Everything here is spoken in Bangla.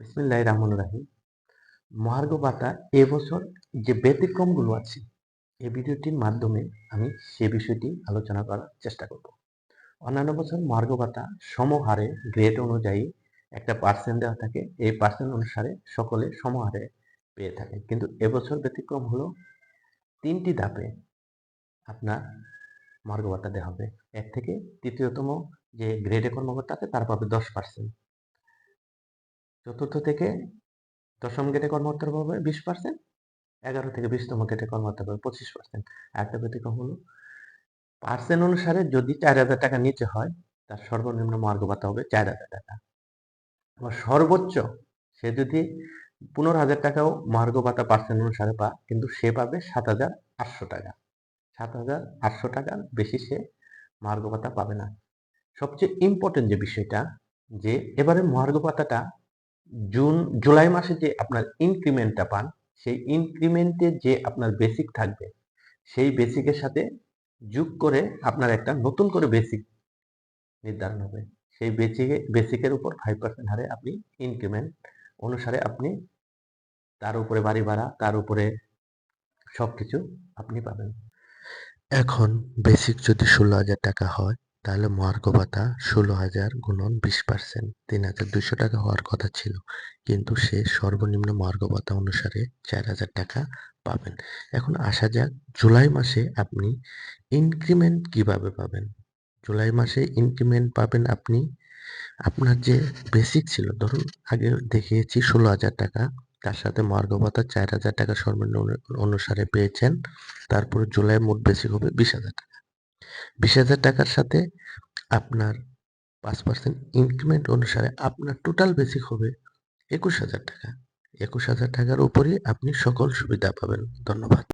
বিসমিল্লাহির রহমানির রাহিম। মহার্ঘ ভাতা এবছর যে ব্যতিক্রমগুলো আছে এই ভিডিওটির মাধ্যমে আমি সে বিষয়টি আলোচনা করার চেষ্টা করব। অন্যান্য বছর মহার্ঘ ভাতা সমহারে গ্রেড অনুযায়ী একটা পার্সেন্ট দেওয়া থাকে। এই পার্সেন্ট অনুসারে সকলে সমহারে পেয়ে থাকে। কিন্তু এবছর ব্যতিক্রম হলো তিনটি ধাপে আপনার মহার্ঘ ভাতা দেওয়া হবে। এক থেকে তৃতীয়তম যে গ্রেডে কর্মকর্তা আছে, তার পাবে দশ পার্সেন্ট চতুর্থ থেকে দশম গেটে কর্মকর্তা পাবে বিশ পার্সেন্ট এগারো থেকে বিশতম গেটে কর্মকর্তা পাবে পঁচিশ পার্সেন্ট একটা ব্যতিক্রম হলো পার্সেন্ট অনুসারে যদি চার হাজার টাকা নিচে হয়, তার সর্বনিম্ন মার্গ ভাতা হবে চার হাজার টাকা। আবার সর্বোচ্চ, সে যদি পনেরো হাজার টাকাও মার্গ ভাতা পার্সেন্ট অনুসারে পা কিন্তু সে পাবে সাত হাজার আটশো টাকা। সাত হাজার আটশো টাকার বেশি সে মার্গ ভাতা পাবে না। সবচেয়ে ইম্পর্টেন্ট যে বিষয়টা, যে এবারে মার্গ ভাতাটা জুন, জুলাই মাসে যে আপনার ইনক্রিমেন্টটা পান, সেই ইনক্রিমেন্টে যে আপনার বেসিক থাকবে, সেই বেসিকের সাথে যোগ করে আপনার একটা নতুন করে বেসিক নির্ধারণ হবে। সেই বেসিকে বেসিকের উপর ফাইভ পার্সেন্ট হারে আপনি ইনক্রিমেন্ট অনুসারে আপনি তার উপরে বাড়ি ভাড়া, তার উপরে সব কিছু আপনি পাবেন। এখন বেসিক যদি ষোলো হাজার টাকা হয় তাহলে মহার্ঘ ভাতা ষোলো হাজার গুণন বিশ পার্সেন্ট তিন হাজার দুশো টাকা হওয়ার কথা ছিল। কিন্তু সে সর্বনিম্ন মহার্ঘ ভাতা অনুসারে চার হাজার টাকা পাবেন। এখন আসা যাক, জুলাই মাসে আপনি ইনক্রিমেন্ট কীভাবে পাবেন? জুলাই মাসে ইনক্রিমেন্ট পাবেন আপনি? আপনার যে বেসিক ছিল, ধরুন আগে দেখিয়েছি ষোলো হাজার টাকা, তার সাথে মহার্ঘ ভাতা চার হাজার টাকা সর্বনিম্ন অনুসারে পেয়েছেন, তারপরে জুলাই মোট বেসিক হবে বিশ হাজার টাকা। বিশ হাজার টাকার সাথে আপনার পাঁচ পার্সেন্ট ইনক্রিমেন্ট অনুসারে আপনার টোটাল বেসিক হবে একুশ হাজার টাকা। একুশ হাজার টাকার উপরই আপনি সকল সুবিধা পাবেন। ধন্যবাদ।